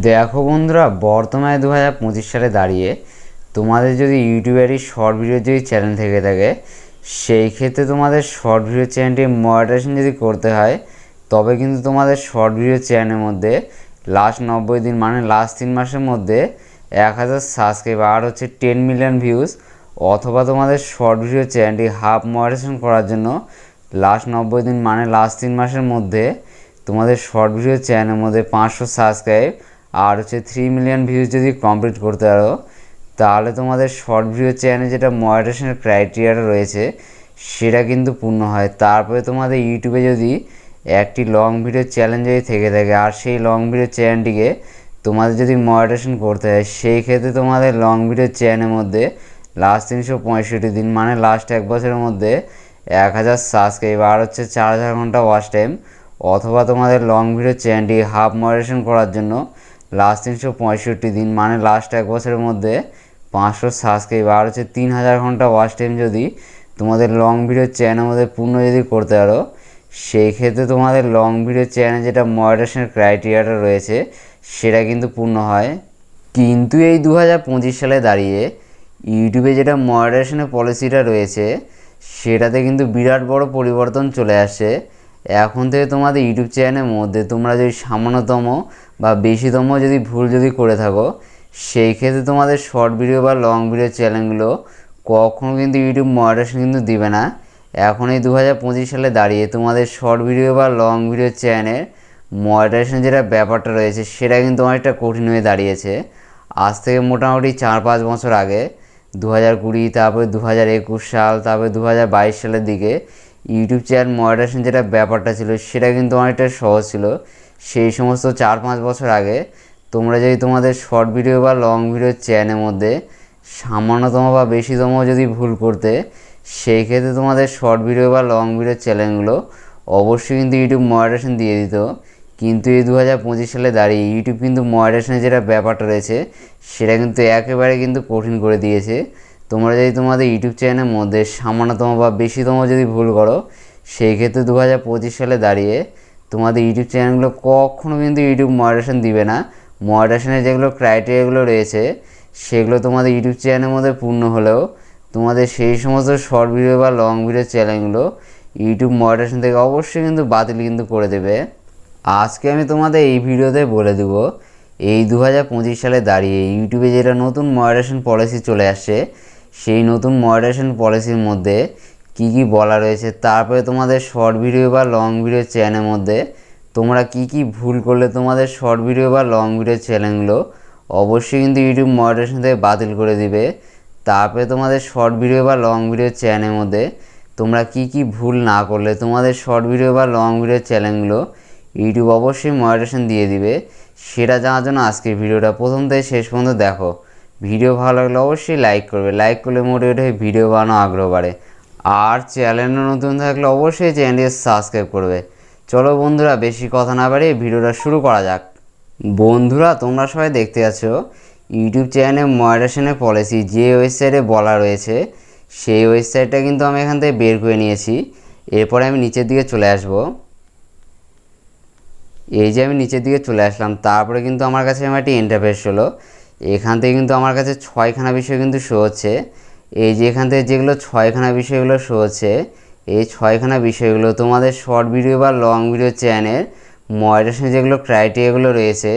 দেখো বন্ধুরা, বর্তমানে দু হাজার পঁচিশ সালে দাঁড়িয়ে তোমাদের যদি ইউটিউবেরই শর্ট ভিডিও যদি চ্যানেল থেকে থাকে, সেই ক্ষেত্রে তোমাদের শর্ট ভিডিও চ্যানেলটি মনিটাইজেশন যদি করতে হয়, তবে কিন্তু তোমাদের শর্ট ভিডিও চ্যানেলের মধ্যে লাস্ট নব্বই দিন মানে লাস্ট তিন মাসের মধ্যে এক হাজার সাবস্ক্রাইব আর হচ্ছে টেন মিলিয়ন ভিউজ অথবা তোমাদের শর্ট ভিডিও চ্যানেলটি হাফ মনিটাইজেশন করার জন্য লাস্ট নব্বই দিন মানে লাস্ট তিন মাসের মধ্যে তোমাদের শর্ট ভিডিও চ্যানেলের মধ্যে পাঁচশো সাবস্ক্রাইব আর হচ্ছে থ্রি মিলিয়ন ভিউজ যদি কমপ্লিট করতে পারো, তাহলে তোমাদের শর্ট ভিডিও চ্যানেলে যেটা মনিটাইজেশনের ক্রাইটেরিয়াটা রয়েছে, সেটা কিন্তু পূর্ণ হয়। তারপরে তোমাদের ইউটিউবে যদি একটি লং ভিডিও চ্যালেঞ্জ যদি থেকে থাকে, আর সেই লং ভিডিও চ্যানেলটিকে তোমাদের যদি মনিটাইজেশন করতে হয়, সেই ক্ষেত্রে তোমাদের লং ভিডিও চ্যানেলের মধ্যে লাস্ট তিনশো পঁয়ষট্টি দিন মানে লাস্ট এক বছরের মধ্যে এক হাজার সাবস্ক্রাইব আর হচ্ছে চার হাজার ঘণ্টা ওয়াচ টাইম অথবা তোমাদের লং ভিডিও চ্যানেলটি হাফ মডারেশন করার জন্য লাস্ট তিনশো পঁয়ষট্টি দিন মানে লাস্ট এক বছরের মধ্যে পাঁচশো সাবস্ক্রাইব আর হচ্ছে তিন হাজার ঘণ্টা ওয়াচ টাইম যদি তোমাদের লং ভিডিও চ্যানেলের মধ্যে পূর্ণ যদি করতে পারো সেই ক্ষেত্রে তোমাদের লং ভিডিও চ্যানেল যেটা মডারেশনের ক্রাইটেরিয়াটা রয়েছে, সেটা কিন্তু পূর্ণ হয়। কিন্তু এই দু হাজার পঁচিশ সালে দাঁড়িয়ে ইউটিউবে যেটা মডারেশনের পলিসিটা রয়েছে, সেটাতে কিন্তু বিরাট বড় পরিবর্তন চলে আসে। এখন থেকে তোমাদের ইউটিউব চ্যানেলের মধ্যে তোমরা যদি সামান্যতম বা বেশিতম যদি ভুল যদি করে থাকো, সেই ক্ষেত্রে তোমাদের শর্ট ভিডিও বা লং ভিডিও চ্যানেলগুলো কখনো কিন্তু ইউটিউব মডারেশন কিন্তু দিবে না। এখন এই দু হাজার পঁচিশ সালে দাঁড়িয়ে তোমাদের শর্ট ভিডিও বা লং ভিডিও চ্যানেল মডারেশন যেটা ব্যাপারটা রয়েছে, সেটা কিন্তু অনেকটা কঠিন হয়ে দাঁড়িয়েছে। আজ থেকে মোটামুটি চার পাঁচ বছর আগে দু হাজার কুড়ি, তারপরে দু হাজার একুশ সাল, তারপরে দু হাজার বাইশ সালের দিকে ইউটিউব চ্যানেল মডারেশন যেটা ব্যাপারটা ছিল, সেটা কিন্তু অনেকটা সহজ ছিল। সেই সমস্ত চার পাঁচ বছর আগে তোমরা যদি তোমাদের শর্ট ভিডিও বা লং ভিডিও চ্যানেলের মধ্যে সামান্যতম বা বেশিতম যদি ভুল করতে, সেই ক্ষেত্রে তোমাদের শর্ট ভিডিও বা লং ভিডিও চ্যানেলগুলো অবশ্যই কিন্তু ইউটিউব মডারেশন দিয়ে দিত। কিন্তু এই দু হাজার পঁচিশ সালে দাঁড়িয়ে ইউটিউব কিন্তু মডারেশনের যেটা ব্যাপারটা রয়েছে, সেটা কিন্তু একেবারে কিন্তু কঠিন করে দিয়েছে। তোমরা যদি তোমাদের ইউটিউব চ্যানেলের মধ্যে সামান্যতম বা বেশিতম যদি ভুল করো, সেই ক্ষেত্রে দু হাজার পঁচিশ সালে দাঁড়িয়ে তোমাদের ইউটিউব চ্যানেলগুলো কখনও কিন্তু ইউটিউব মডারেশন দিবে না। মডারেশনের যেগুলো ক্রাইটেরিয়াগুলো রয়েছে, সেগুলো তোমাদের ইউটিউব চ্যানেলের মধ্যে পূর্ণ হলেও তোমাদের সেই সমস্ত শর্ট ভিডিও বা লং ভিডিও চ্যানেলগুলো ইউটিউব মডারেশন থেকে অবশ্যই কিন্তু বাতিল কিন্তু করে দেবে। আজকে আমি তোমাদের এই ভিডিওতে বলে দেবো, এই দু হাজার পঁচিশ সালে দাঁড়িয়ে ইউটিউবে যেটা নতুন মডারেশন পলিসি চলে আসছে, সেই নতুন মডারেশন পলিসির মধ্যে কি কি বলা রয়েছে? তারপরে তোমাদের শর্ট ভিডিও বা লং ভিডিও চ্যানেলের মধ্যে তোমরা কি কি ভুল করলে তোমাদের শর্ট ভিডিও বা লং ভিডিও চ্যানেলগুলো অবশ্যই কিন্তু ইউটিউব মডারেশন থেকে বাতিল করে দিবে। তারপরে তোমাদের শর্ট ভিডিও বা লং ভিডিও চ্যানেলের মধ্যে তোমরা কি কি ভুল না করলে তোমাদের শর্ট ভিডিও বা লং ভিডিও চ্যানেলগুলো ইউটিউব অবশ্যই মডারেশন দিয়ে দিবে। সেটা জানার জন্য আজকের ভিডিওটা প্রথম থেকে শেষ পর্যন্ত দেখো। ভিডিও ভালো লাগলে অবশ্যই লাইক করবে। লাইক করলে মোটিভেট হয়ে ভিডিও বানানো আগ্রহ বাড়ে। আর চ্যানেলে নতুন থাকলে অবশ্যই চ্যানেলটি সাবস্ক্রাইব করবে। চলো বন্ধুরা, বেশি কথা না বাড়িয়ে ভিডিওটা শুরু করা যাক। বন্ধুরা, তোমরা সবাই দেখতে আছো ইউটিউব চ্যানেলে মডারেশনের পলিসি যে ওয়েবসাইটে বলা রয়েছে, সেই ওয়েবসাইটটা কিন্তু আমি এখান থেকে বের করে নিয়েছি। এরপরে আমি নিচের দিকে চলে আসব। এই যে আমি নিচের দিকে চলে আসলাম, তারপরে কিন্তু আমার কাছে আমার একটি ইন্টারফেস হলো। এখান থেকে কিন্তু আমার কাছে ছয়খানা বিষয় কিন্তু শো হচ্ছে। এই যে এখান থেকে যেগুলো ছয়খানা বিষয়গুলো শো হচ্ছে, এই ছয়খানা বিষয়গুলো তোমাদের শর্ট ভিডিও বা লং ভিডিও চ্যানেল মডারেশন যেগুলো ক্রাইটেরিয়াগুলো রয়েছে,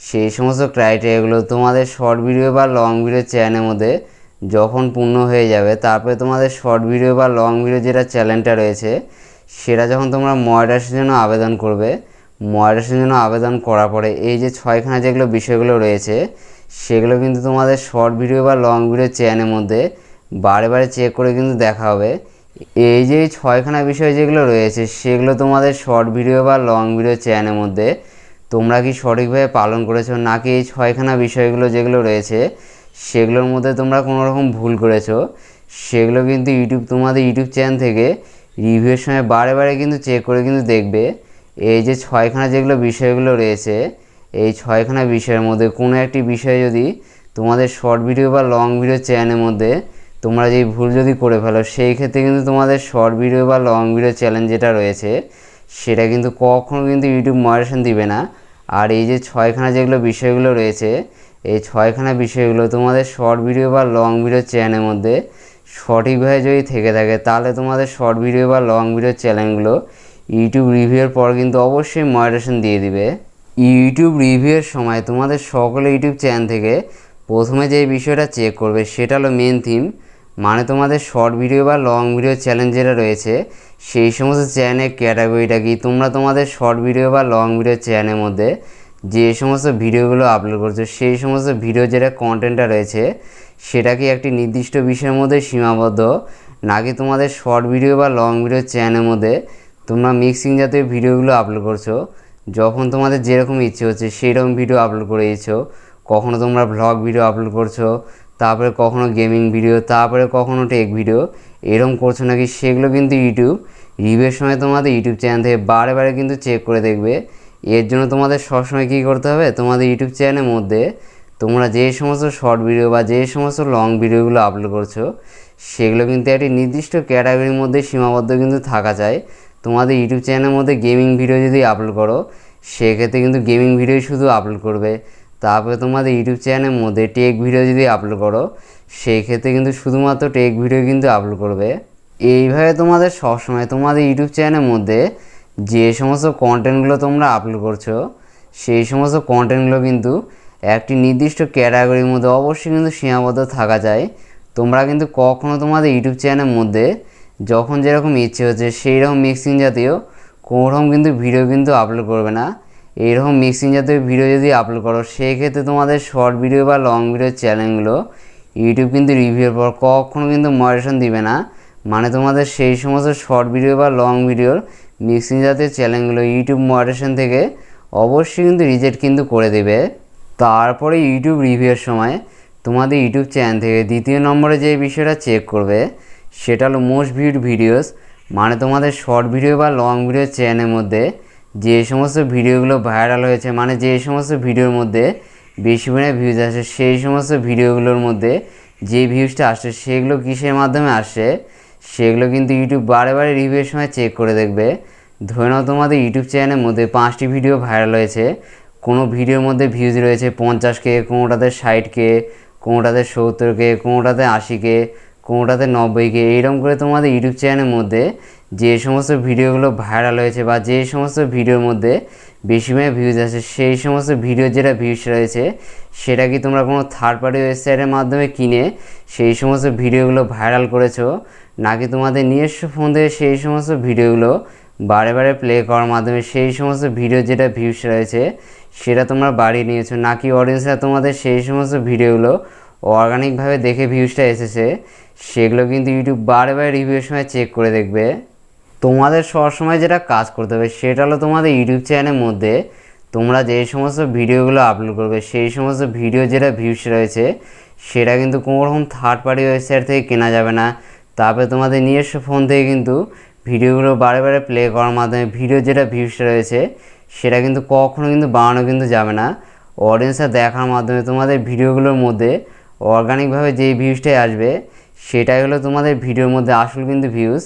সেই সমস্ত ক্রাইটেরিয়াগুলো তোমাদের শর্ট ভিডিও বা লং ভিডিও চ্যানেলের মধ্যে যখন পূর্ণ হয়ে যাবে, তারপরে তোমাদের শর্ট ভিডিও বা লং ভিডিও যেটা চ্যানেলটা রয়েছে, সেটা যখন তোমরা মডারেশনের জন্য আবেদন করবে মডারেশনের জন্য আবেদন করার পরে এই যে ছয়খানা যেগুলো বিষয়গুলো রয়েছে, সেগুলো কিন্তু তোমাদের শর্ট ভিডিও বা লং ভিডিও চ্যানেলের মধ্যে বারে বারে চেক করে কিন্তু দেখা হবে। এই যে ছয়খানা বিষয় যেগুলো রয়েছে, সেগুলো তোমাদের শর্ট ভিডিও বা লং ভিডিও চ্যানেলের মধ্যে তোমরা কি সঠিকভাবে পালন করেছ, নাকি এই ছয়খানা বিষয়গুলো যেগুলো রয়েছে, সেগুলোর মধ্যে তোমরা কোনো রকম ভুল করেছ, সেগুলো কিন্তু ইউটিউব, তোমাদের ইউটিউব চ্যানেল থেকে রিভিউয়ের সময় বারে বারে কিন্তু চেক করে কিন্তু দেখবে। এই যে ছয়খানা যেগুলো বিষয়গুলো রয়েছে, এই ছয়খানা বিষয়ের মধ্যে কোনো একটি বিষয় যদি তোমাদের শর্ট ভিডিও বা লং ভিডিও চ্যানেলের মধ্যে তোমরা যদি ভুল যদি করে ফেলো, সেই ক্ষেত্রে কিন্তু তোমাদের শর্ট ভিডিও বা লং ভিডিও চ্যালেঞ্জ যেটা রয়েছে, সেটা কিন্তু কখনো কিন্তু ইউটিউব মডারেশন দিবে না। আর এই যে ছয়খানা যেগুলো বিষয়গুলো রয়েছে, এই ছয়খানা বিষয়গুলো তোমাদের শর্ট ভিডিও বা লং ভিডিও চ্যানেলের মধ্যে সঠিকভাবে যদি থেকে থাকে, তাহলে তোমাদের শর্ট ভিডিও বা লং ভিডিও চ্যানেলগুলো ইউটিউব রিভিউয়ের পর কিন্তু অবশ্যই মডারেশন দিয়ে দিবে। ইউটিউব রিভিউয়ের সময় তোমাদের সকলে ইউটিউব চ্যানেল থেকে প্রথমে যে বিষয়টা চেক করবে, সেটা হলো মেন থিম মানে তোমাদের শর্ট ভিডিও বা লং ভিডিও চ্যানেল যেটা রয়েছে, সেই সমস্ত চ্যানেলের ক্যাটাগরিটা কি? তোমরা তোমাদের শর্ট ভিডিও বা লং ভিডিও চ্যানেলের মধ্যে যে সমস্ত ভিডিওগুলো আপলোড করছ, সেই সমস্ত ভিডিও যেটা কন্টেন্টটা রয়েছে, সেটা কি একটি নির্দিষ্ট বিষয়ের মধ্যে সীমাবদ্ধ? নাকি তোমাদের শর্ট ভিডিও বা লং ভিডিও চ্যানেলের মধ্যে তোমরা মিক্সিং জাতীয় ভিডিওগুলো আপলোড করছ, যখন তোমাদের যেরকম ইচ্ছে হচ্ছে সেই রকম ভিডিও আপলোড করে দিচ্ছো কখনো তোমরা ভ্লগ ভিডিও আপলোড করছ তারপরে কখনো গেমিং ভিডিও তারপরে কখনো টেক ভিডিও এরকম করছ নাকি সেগুলো কিন্তু ইউটিউব রিভিউর সময় তোমাদের ইউটিউব চ্যানেল থেকে বারে বারে কিন্তু চেক করে দেখবে। এর জন্য তোমাদের সবসময় কী করতে হবে? তোমাদের ইউটিউব চ্যানেলের মধ্যে তোমরা যে সমস্ত শর্ট ভিডিও বা যে সমস্ত লং ভিডিওগুলো আপলোড করছ, সেগুলো কিন্তু একটি নির্দিষ্ট ক্যাটাগরির মধ্যে সীমাবদ্ধ কিন্তু থাকা চাই তোমাদের ইউটিউব চ্যানেলের মধ্যে গেমিং ভিডিও যদি আপলোড করো, সেক্ষেত্রে কিন্তু গেমিং ভিডিও শুধু আপলোড করবে। তারপরে তোমাদের ইউটিউব চ্যানেলের মধ্যে টেক ভিডিও যদি আপলোড করো সেই ক্ষেত্রে কিন্তু শুধুমাত্র টেক ভিডিও কিন্তু আপলোড করবে। এইভাবে তোমাদের সবসময় তোমাদের ইউটিউব চ্যানেলের মধ্যে যে সমস্ত কন্টেন্টগুলো তোমরা আপলোড করছ, সেই সমস্ত কন্টেন্টগুলো কিন্তু একটি নির্দিষ্ট ক্যাটাগরির মধ্যে অবশ্যই কিন্তু সীমাবদ্ধ থাকা যায়। তোমরা কিন্তু কখনও তোমাদের ইউটিউব চ্যানেলের মধ্যে যখন যেরকম ইচ্ছে হচ্ছে সেই রকম মিক্সিং জাতীয় কোনোরকম কিন্তু ভিডিও কিন্তু আপলোড করবে না। এইরকম মিক্সিং জাতীয় ভিডিও যদি আপলোড করো, সেক্ষেত্রে তোমাদের শর্ট ভিডিও বা লং ভিডিও চ্যানেলগুলো ইউটিউব কিন্তু রিভিউর পর কখনো কিন্তু মডারেশন দিবে না। মানে তোমাদের সেই সমস্ত শর্ট ভিডিও বা লং ভিডিওর মিক্সিং জাতীয় চ্যানেলগুলো ইউটিউব মডারেশন থেকে অবশ্যই কিন্তু রিজেক্ট কিন্তু করে দেবে। তারপরে ইউটিউব রিভিউয়ের সময় তোমাদের ইউটিউব চ্যানেল থেকে দ্বিতীয় নম্বরে যে বিষয়টা চেক করবে, সেটা হলো মোস্ট ভিউড ভিডিওস মানে তোমাদের শর্ট ভিডিও বা লং ভিডিও চ্যানেলের মধ্যে যে সমস্ত ভিডিওগুলো ভাইরাল হয়েছে মানে যে সমস্ত ভিডিওর মধ্যে বেশি পরিমাণে ভিউজ আসে, সেই সমস্ত ভিডিওগুলোর মধ্যে যে ভিউজটা আসে, সেগুলো কিসের মাধ্যমে আসে, সেগুলো কিন্তু ইউটিউব বারে বারে রিভিউয়ের সময় চেক করে দেখবে। ধরে নাও তোমাদের ইউটিউব চ্যানেলের মধ্যে পাঁচটি ভিডিও ভাইরাল হয়েছে, কোনো ভিডিওর মধ্যে ভিউজ রয়েছে পঞ্চাশ কে, কোনোটাতে ষাট কে, কোনোটাতে সত্তর কে, কোনোটাতে আশি কে কোনোটাতে নব্বই কে? এইরকম করে তোমাদের ইউটিউব চ্যানেলের মধ্যে যে সমস্ত ভিডিওগুলো ভাইরাল হয়েছে বা যে সমস্ত ভিডিওর মধ্যে বেশি ভিউজ আছে সেই সমস্ত ভিডিও যেটা ভিউজ রয়েছে, সেটা কি তোমরা কোনো থার্ড পার্টি ওয়েবসাইটের মাধ্যমে কিনে সেই সমস্ত ভিডিওগুলো ভাইরাল করেছ? নাকি তোমাদের নিজস্ব ফোন থেকে সেই সমস্ত ভিডিওগুলো বারে বারে প্লে করার মাধ্যমে সেই সমস্ত ভিডিও যেটা ভিউস রয়েছে, সেটা তোমরা বাড়িয়ে নিয়েছো? নাকি অডিয়েন্সরা তোমাদের সেই সমস্ত ভিডিওগুলো অর্গানিকভাবে দেখে ভিউজটা এসেছে সেগুলো কিন্তু ইউটিউব বারে বারে রিভিউর সময় চেক করে দেখবে। তোমাদের সবসময় যেটা কাজ করতে হবে সেটা হলো তোমাদের ইউটিউব চ্যানেলের মধ্যে তোমরা যে সমস্ত ভিডিওগুলো আপলোড করবে, সেই সমস্ত ভিডিও যেটা ভিউস রয়েছে, সেটা কিন্তু কোনো রকম থার্ড পার্টি ওয়েবসাইট থেকে কেনা যাবে না। তারপরে তোমাদের নিজস্ব ফোন থেকে কিন্তু ভিডিওগুলো বারে বারে প্লে করার মাধ্যমে ভিডিও যেটা ভিউস রয়েছে, সেটা কিন্তু কখনো কিন্তু বাড়ানো কিন্তু যাবে না। অডিয়েন্সরা দেখার মাধ্যমে তোমাদের ভিডিওগুলোর মধ্যে অর্গানিকভাবে যেই ভিউসটাই আসবে সেটাই হলো তোমাদের ভিডিওর মধ্যে আসল কিন্তু ভিউজ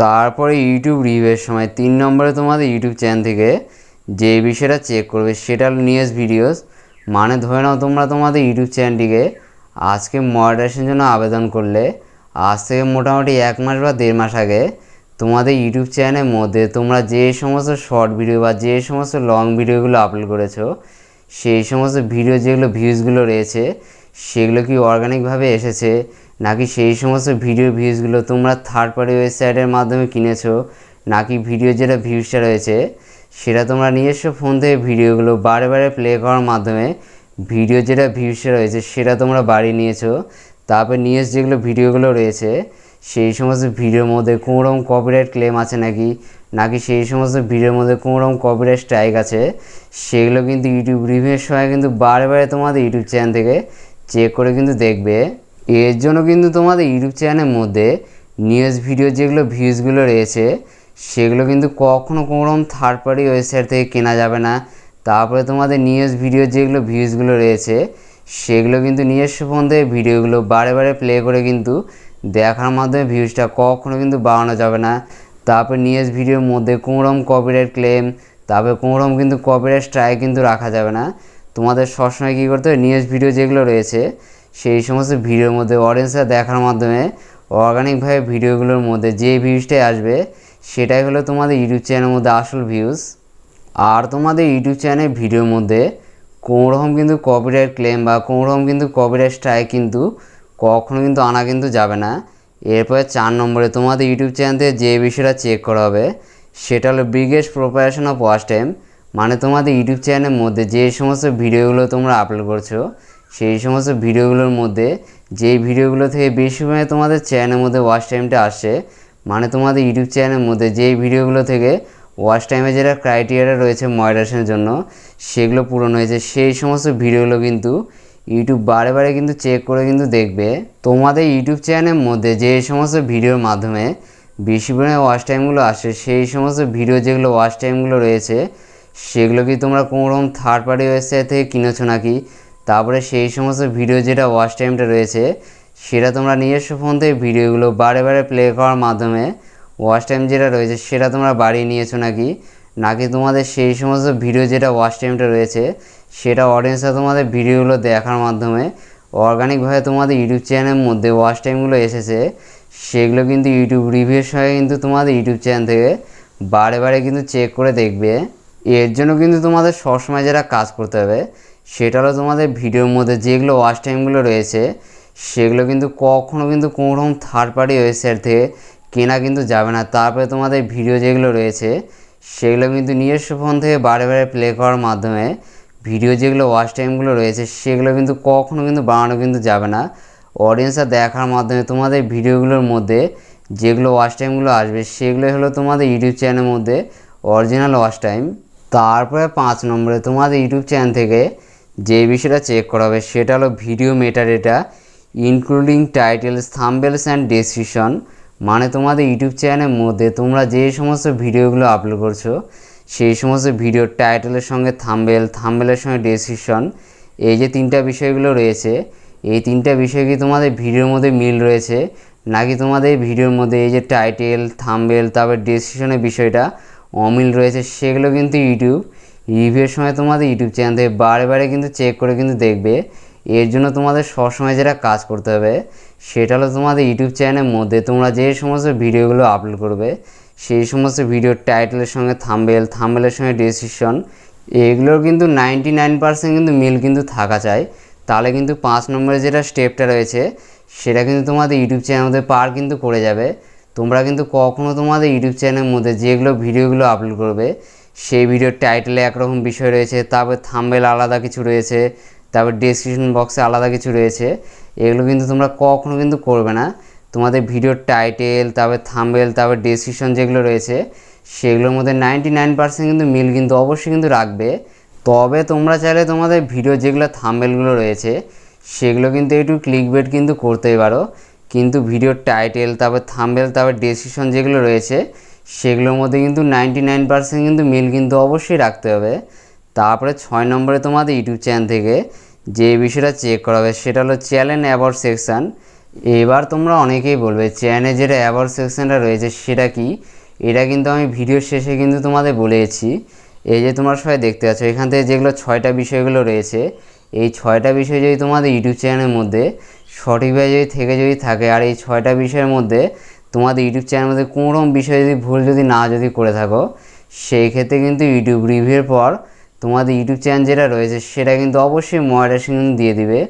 তারপরে ইউটিউব রিভিউয়ের সময় তিন নম্বরে তোমাদের ইউটিউব চ্যানেল থেকে যে বিষয়টা চেক করবে সেটা হলো নিউজ ভিডিওস মানে ধরে নাও তোমরা তোমাদের ইউটিউব চ্যানেলটিকে আজকে মডারেশনের জন্য আবেদন করলে, আজ থেকে মোটামুটি এক মাস বা দেড় মাস আগে তোমাদের ইউটিউব চ্যানেলের মধ্যে তোমরা যে সমস্ত শর্ট ভিডিও বা যে সমস্ত লং ভিডিওগুলো আপলোড করেছ, সেই সমস্ত ভিডিও যেগুলো ভিউজগুলো রয়েছে, সেগুলো কি অর্গানিকভাবে এসেছে নাকি সেই সমস্ত ভিডিও ভিউজগুলো তোমরা থার্ড পার্টি ওয়েবসাইটের মাধ্যমে কিনেছো? নাকি ভিডিও যেটা ভিউজটা রয়েছে, সেটা তোমরা নিজস্ব ফোন থেকে ভিডিওগুলো বারে বারে প্লে করার মাধ্যমে ভিডিও যেটা ভিউসে রয়েছে, সেটা তোমরা বাড়িয়ে নিয়েছো। তারপর নিউজ যেগুলো ভিডিওগুলো রয়েছে, সেই সমস্ত ভিডিওর মধ্যে কোনো রকম কপিরাইট ক্লেম আছে নাকি? নাকি সেই সমস্ত ভিডিওর মধ্যে কোনো রকম কপিরাইট স্ট্রাইক আছে? সেগুলো কিন্তু ইউটিউব রিভিউয়ের সময় কিন্তু বারে বারে তোমাদের ইউটিউব চ্যানেল থেকে চেক করে কিন্তু দেখবে। এর জন্য কিন্তু তোমাদের ইউটিউব চ্যানেলের মধ্যে নিউজ ভিডিও যেগুলো ভিউজগুলো রয়েছে, সেগুলো কিন্তু কখনো কোনো থার্ড পার্টি ওয়েবসাইট থেকে কেনা যাবে না। তারপরে তোমাদের নিউজ ভিডিও যেগুলো ভিউজগুলো রয়েছে, সেগুলো কিন্তু নিজস্ব ফোন থেকে ভিডিওগুলো বারে বারে প্লে করে কিন্তু দেখার মাধ্যমে ভিউজটা কখনো কিন্তু বাড়ানো যাবে না। তারপর নিউজ ভিডিওর মধ্যে কোনো রকম কপিরাইট ক্লেম তবে কোনোরকম কিন্তু কপিরাইট স্ট্রাইক কিন্তু রাখা যাবে না। তোমাদের সবসময় কী করতে হবে? নিউজ ভিডিও যেগুলো রয়েছে সেই সমস্ত ভিডিওর মধ্যে অডিয়েন্সরা দেখার মাধ্যমে অর্গানিকভাবে ভিডিওগুলোর মধ্যে যে ভিউজটাই আসবে, সেটাই হলো তোমাদের ইউটিউব চ্যানেলের মধ্যে আসল ভিউজ আর তোমাদের ইউটিউব চ্যানেল ভিডিওর মধ্যে কোনো রকম কিন্তু কপিরাইট ক্লেম বা কোনো রকম কিন্তু কপিরাইট স্ট্রাইক কিন্তু কখনো কিন্তু আনা কিন্তু যাবে না। এরপরে চার নম্বরে তোমাদের ইউটিউব চ্যানেল থেকে যে বিষয়টা চেক করা হবে, সেটা হলো biggest proportion of watch time মানে তোমাদের ইউটিউব চ্যানেলের মধ্যে যে সমস্ত ভিডিওগুলো তোমরা আপলোড করছ সেই সমস্ত ভিডিওগুলোর মধ্যে, যেই ভিডিওগুলো থেকে বেশি পরিমাণে তোমাদের চ্যানেলের মধ্যে ওয়াচ টাইমটা আসে মানে তোমাদের ইউটিউব চ্যানেলের মধ্যে যেই ভিডিওগুলো থেকে ওয়াচ টাইমে যেটা ক্রাইটেরিয়া রয়েছে মডারেশনের জন্য, সেগুলো পূরণ হয়েছে। সেই সমস্ত ভিডিওগুলো কিন্তু ইউটিউব বারে বারে কিন্তু চেক করে কিন্তু দেখবে। তোমাদের ইউটিউব চ্যানেলের মধ্যে যে সমস্ত ভিডিওর মাধ্যমে বেশি পরিমাণে ওয়াচ টাইমগুলো আসে, সেই সমস্ত ভিডিও যেগুলো ওয়াচ টাইমগুলো রয়েছে, সেগুলো কি তোমরা কোনো রকম থার্ড পার্টি ওয়েবসাইট থেকে কিনেছো নাকি? তারপরে সেই সমস্ত ভিডিও যেটা ওয়াচ টাইমটা রয়েছে, সেটা তোমরা নিজস্ব ফোন থেকে ভিডিওগুলো বারে বারে প্লে করার মাধ্যমে ওয়াচ টাইম যেটা রয়েছে, সেটা তোমরা বাড়িয়ে নিয়েছো নাকি? নাকি তোমাদের সেই সমস্ত ভিডিও যেটা ওয়াচ টাইমটা রয়েছে, সেটা অডিয়েন্সরা তোমাদের ভিডিওগুলো দেখার মাধ্যমে অর্গানিকভাবে তোমাদের ইউটিউব চ্যানেলের মধ্যে ওয়াচ টাইমগুলো এসেছে, সেগুলো কিন্তু ইউটিউব রিভিউর সঙ্গে কিন্তু তোমাদের ইউটিউব চ্যানেল থেকে বারে বারে কিন্তু চেক করে দেখবে। এর জন্য কিন্তু তোমাদের সবসময় যেটা কাজ করতে হবে সেটা হলো তোমাদের ভিডিওর মধ্যে যেগুলো ওয়াচ টাইমগুলো রয়েছে, সেগুলো কিন্তু কখনও কিন্তু কোনোরকম থার্ড পার্টি ওয়েবসাইট থেকে কেনা কিন্তু যাবে না। তারপরে তোমাদের ভিডিও যেগুলো রয়েছে, সেগুলো কিন্তু নিজস্ব ফোন থেকে বারে বারে প্লে করার মাধ্যমে ভিডিও যেগুলো ওয়াচ টাইমগুলো রয়েছে, সেগুলো কিন্তু কখনও কিন্তু বাড়ানো কিন্তু যাবে না। অডিয়েন্সরা দেখার মাধ্যমে তোমাদের ভিডিওগুলোর মধ্যে যেগুলো ওয়াচ টাইমগুলো আসবে সেগুলো হলো তোমাদের ইউটিউব চ্যানেলের মধ্যে অরিজিনাল ওয়াচ টাইম তারপরে পাঁচ নম্বরে তোমাদের ইউটিউব চ্যানেল থেকে যে বিষয়টা চেক করা হবে সেটা হলো video metadata including titles thumbnails and description মানে তোমাদের ইউটিউব চ্যানেলের মধ্যে তোমরা যে সমস্ত ভিডিওগুলো আপলোড করছ, সেই সমস্ত ভিডিওর টাইটেলের সঙ্গে থাম্বেল থাম্বেলের সঙ্গে ডেসক্রিপশন এই যে তিনটা বিষয়গুলো রয়েছে, এই তিনটা বিষয় কি তোমাদের ভিডিওর মধ্যে মিল রয়েছে, নাকি তোমাদের ভিডিওর মধ্যে এই যে টাইটেল থাম্বেল তারপর ডেসক্রিপশনের বিষয়টা অমিল রয়েছে, সেগুলো কিন্তু ইউটিউব রিভিউর সময় তোমাদের ইউটিউব চ্যানেল থেকে বারে বারে কিন্তু চেক করে কিন্তু দেখবে। এর জন্য তোমাদের সবসময় যেটা কাজ করতে হবে, সেটা হলো তোমাদের ইউটিউব চ্যানেলের মধ্যে তোমরা যে সমস্ত ভিডিওগুলো আপলোড করবে, সেই সমস্ত ভিডিওর টাইটেলের সঙ্গে থাম্বেল থাম্বেলের সঙ্গে ডিসক্রিপশন এগুলোর কিন্তু নাইনটি নাইন পার্সেন্ট কিন্তু মিল কিন্তু থাকা চাই। তাহলে কিন্তু পাঁচ নম্বরে যেটা স্টেপটা রয়েছে, সেটা কিন্তু তোমাদের ইউটিউব চ্যানেলের মধ্যে পার কিন্তু করে যাবে। তোমরা কিন্তু কখনো তোমাদের ইউটিউব চ্যানেলের মধ্যে যেগুলো ভিডিওগুলো আপলোড করবে সেই ভিডিওর টাইটেলে একরকম বিষয় রয়েছে, তারপর থাম্বেল আলাদা কিছু রয়েছে, তারপর ডেসক্রিপশন বক্সে আলাদা কিছু রয়েছে, এগুলো কিন্তু তোমরা কখনো কিন্তু করবে না। তোমাদের ভিডিওর টাইটেল তারপর থাম্বেল তারপর ডেসক্রিপশন যেগুলো রয়েছে, সেগুলোর মধ্যে নাইনটি নাইন পার্সেন্ট কিন্তু মিল কিন্তু অবশ্যই কিন্তু রাখবে। তবে তোমরা চাইলে তোমাদের ভিডিও যেগুলো থাম্বেলগুলো রয়েছে, সেগুলো কিন্তু একটু ক্লিক বেট কিন্তু করতেই পারো। কিন্তু ভিডিওর টাইটেল তারপর থাম্বেল তারপর ডেসক্রিপশন যেগুলো রয়েছে সেগুলোর মধ্যে কিন্তু নাইনটি নাইন পার্সেন্ট কিন্তু মিল কিন্তু অবশ্যই রাখতে হবে। তারপরে ছয় নম্বরে তোমাদের ইউটিউব চ্যানেল থেকে যে বিষয়টা চেক করা হবে সেটা হলো চ্যানেল অ্যাবাউট সেকশান এবার তোমরা অনেকেই বলবে চ্যানেলে যেটা অ্যাবাউট সেকশানটা রয়েছে সেটা কি? এটা কিন্তু আমি ভিডিওর শেষে কিন্তু তোমাদের বলেছি। এই যে তোমরা সবাই দেখতে পাচ্ছ, এখান থেকে যেগুলো ছয়টা বিষয়গুলো রয়েছে, এই ছয়টা বিষয় যদি তোমাদের ইউটিউব চ্যানেলের মধ্যে সঠিকভাবে যদি থেকে যদি থাকে, আর এই ছয়টা বিষয়ের মধ্যে তোমাদের ইউটিউব চ্যানেলের মধ্যে রকম বিষয় যদি ভুল যদি না যদি করে থাকো, সেই ক্ষেত্রে কিন্তু ইউটিউব রিভিউর পর তোমাদের ইউটিউব চ্যানেল যেটা রয়েছে সেটা কিন্তু অবশ্যই মডারেশন দিয়ে দিবে।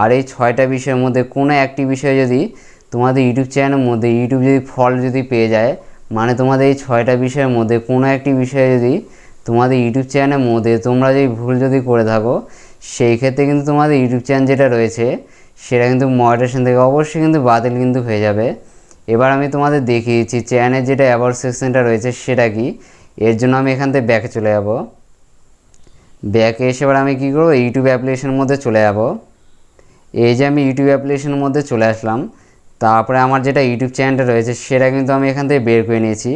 আর এই ছয়টা বিষয়ের মধ্যে কোনো একটি বিষয় যদি তোমাদের ইউটিউব চ্যানেলের মধ্যে, ইউটিউব যদি ফল যদি পেয়ে যায় মানে তোমাদের এই ছয়টা বিষয়ের মধ্যে কোনো একটি বিষয়ে যদি তোমাদের ইউটিউব চ্যানেলের মধ্যে তোমরা যদি ভুল যদি করে থাকো, সেই ক্ষেত্রে কিন্তু তোমাদের ইউটিউব চ্যানেল যেটা রয়েছে, সেটা কিন্তু মডারেশন থেকে অবশ্যই কিন্তু বাতিল কিন্তু হয়ে যাবে। এবার আমি তোমাদের দেখিয়েছি চ্যানেলের যেটা অ্যাবাউট সেকশনটা রয়েছে সেটা কি? এর জন্য আমি এখান থেকে ব্যাকে চলে যাব। ব্যাকে এসে এবার আমি কী করব? ইউটিউব অ্যাপ্লিকেশনের মধ্যে চলে যাব। এই যে আমি ইউটিউব অ্যাপ্লিকেশনের মধ্যে চলে আসলাম, তারপরে আমার যেটা ইউটিউব চ্যানেলটা রয়েছে সেটা কিন্তু আমি এখান থেকে বের করে নিয়েছি।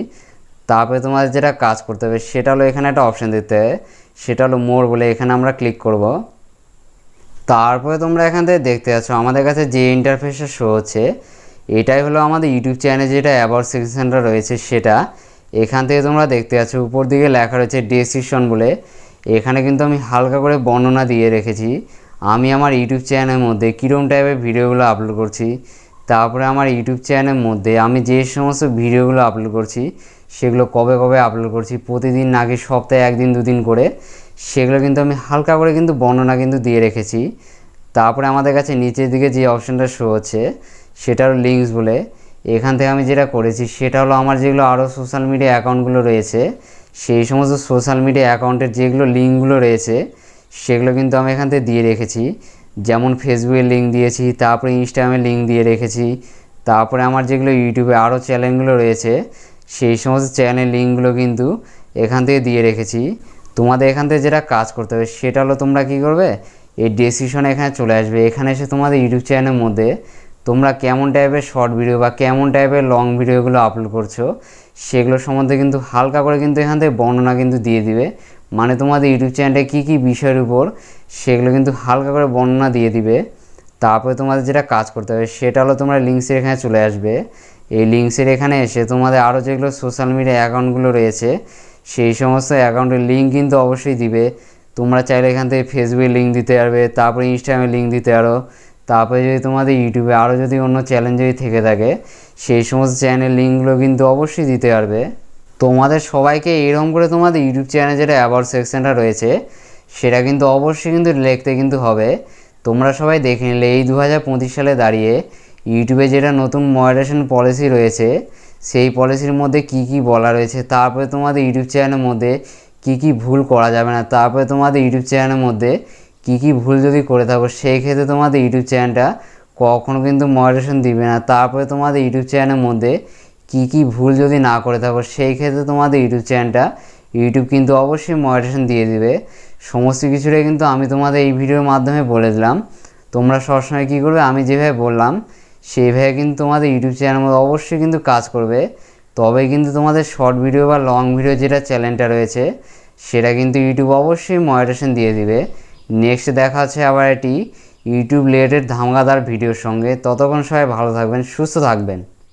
তারপরে তোমাদের যেটা কাজ করতে হবে সেটা হলো এখানে একটা অপশান দিতে হবে। সেটা হলো মোর বলে এখানে আমরা ক্লিক করব। তারপরে তোমরা এখান থেকে দেখতে পাচ্ছ আমাদের কাছে যে ইন্টারফেসটা শো হচ্ছে এটাই হলো আমাদের ইউটিউব চ্যানেলে যেটা অ্যাবাউট সেকশনটা রয়েছে সেটা। এখান থেকে তোমরা দেখতে পাচ্ছ, উপর দিকে লেখা রয়েছে ডেসক্রিপশন বলে। এখানে কিন্তু আমি হালকা করে বর্ণনা দিয়ে রেখেছি। আমি আমার ইউটিউব চ্যানেলের মধ্যে কীরকম টাইপের ভিডিওগুলো আপলোড করছি, তারপরে আমার ইউটিউব চ্যানেলের মধ্যে আমি যে সমস্ত ভিডিওগুলো আপলোড করছি, সেগুলো কবে কবে আপলোড করছি, প্রতিদিন নাকি সপ্তাহে একদিন দুদিন করে, সেগুলো কিন্তু আমি হালকা করে কিন্তু বর্ণনা কিন্তু দিয়ে রেখেছি। তারপরে আমাদের কাছে নিচের দিকে যে অপশানটা শো হচ্ছে সেটা হলো লিঙ্কস বলে এখান থেকে আমি যেটা করেছি সেটা হলো আমার যেগুলো আরও সোশ্যাল মিডিয়া অ্যাকাউন্টগুলো রয়েছে, সেই সমস্ত সোশ্যাল মিডিয়া অ্যাকাউন্টের যেগুলো লিঙ্কগুলো রয়েছে, সেগুলো কিন্তু আমি এখান থেকে দিয়ে রেখেছি। যেমন ফেসবুকের লিঙ্ক দিয়েছি, তারপরে ইনস্টাগ্রামের লিঙ্ক দিয়ে রেখেছি, তারপরে আমার যেগুলো ইউটিউবে আরও চ্যানেলগুলো রয়েছে, সেই সমস্ত চ্যানেলের লিঙ্কগুলো কিন্তু এখান থেকে দিয়ে রেখেছি। তোমাদের এখান থেকে যেটা কাজ করতে হবে সেটা হলো তোমরা কি করবে? এই ডেসিশন এখানে চলে আসবে। এখানে এসে তোমাদের ইউটিউব চ্যানেলের মধ্যে তোমরা কেমন টাইপের শর্ট ভিডিও বা কেমন টাইপের লং ভিডিওগুলো আপলোড করছ, সেগুলো সম্বন্ধে কিন্তু হালকা করে কিন্তু এখান থেকে বর্ণনা কিন্তু দিয়ে দিবে। মানে তোমাদের ইউটিউব চ্যানেলে কী কী বিষয়ের উপর, সেগুলো কিন্তু হালকা করে বর্ণনা দিয়ে দিবে। তারপরে তোমাদের যেটা কাজ করতে হবে, সেটা হলো তোমরা লিঙ্কসের এখানে চলে আসবে। এই লিঙ্কসের এখানে এসে তোমাদের আরও যেগুলো সোশ্যাল মিডিয়া অ্যাকাউন্টগুলো রয়েছে, সেই সমস্ত অ্যাকাউন্টের লিঙ্ক কিন্তু অবশ্যই দিবে। তোমরা চাইলে এখান থেকে ফেসবুকে লিঙ্ক দিতে পারবে, তারপরে ইনস্টাগ্রামে লিঙ্ক দিতে পারো। তারপরে যদি তোমাদের ইউটিউবে আরও যদি অন্য চ্যানেল যদি থেকে থাকে, সেই সমস্ত চ্যানেল লিঙ্কগুলো কিন্তু অবশ্যই দিতে পারবে। তোমাদের সবাইকে এরকম করে তোমাদের ইউটিউব চ্যানেলে যেটা অ্যাবাউট সেকশনটা রয়েছে, সেটা কিন্তু অবশ্যই কিন্তু লিখতে কিন্তু হবে। তোমরা সবাই দেখে নিলে, এই দু হাজার পঁচিশ সালে দাঁড়িয়ে ইউটিউবে যেটা নতুন মডারেশন পলিসি রয়েছে, সেই পলিসির মধ্যে কি কি বলা রয়েছে, তারপরে তোমাদের ইউটিউব চ্যানেলের মধ্যে কি কি ভুল করা যাবে না, তারপরে তোমাদের ইউটিউব চ্যানেলের মধ্যে কি কি ভুল যদি করে থাকো, সেই ক্ষেত্রে তোমাদের ইউটিউব চ্যানেলটা কখনো কিন্তু মডারেশন দিবে না। তারপরে তোমাদের ইউটিউব চ্যানেলের মধ্যে কি কি ভুল যদি না করে থাকো, সেই ক্ষেত্রে তোমাদের ইউটিউব চ্যানেলটা ইউটিউব কিন্তু অবশ্যই মডারেশন দিয়ে দিবে। সমস্ত কিছুটাই কিন্তু আমি তোমাদের এই ভিডিওর মাধ্যমে বলে দিলাম। তোমরা সবসময় কী করবে? আমি যেভাবে বললাম, সেইভাবে কিন্তু তোমাদের ইউটিউব চ্যানেলের মধ্যে অবশ্যই কিন্তু কাজ করবে। তবে কিন্তু তোমাদের শর্ট ভিডিও বা লং ভিডিও যেটা চ্যানেলটা রয়েছে, সেটা কিন্তু ইউটিউব অবশ্যই মডারেশন দিয়ে দিবে। নেক্সট দেখা হচ্ছে আবার এটি ইউটিউব রিলেটেড ধামাকাদার ভিডিওর সঙ্গে। ততক্ষণ সবাই ভালো থাকবেন, সুস্থ থাকবেন।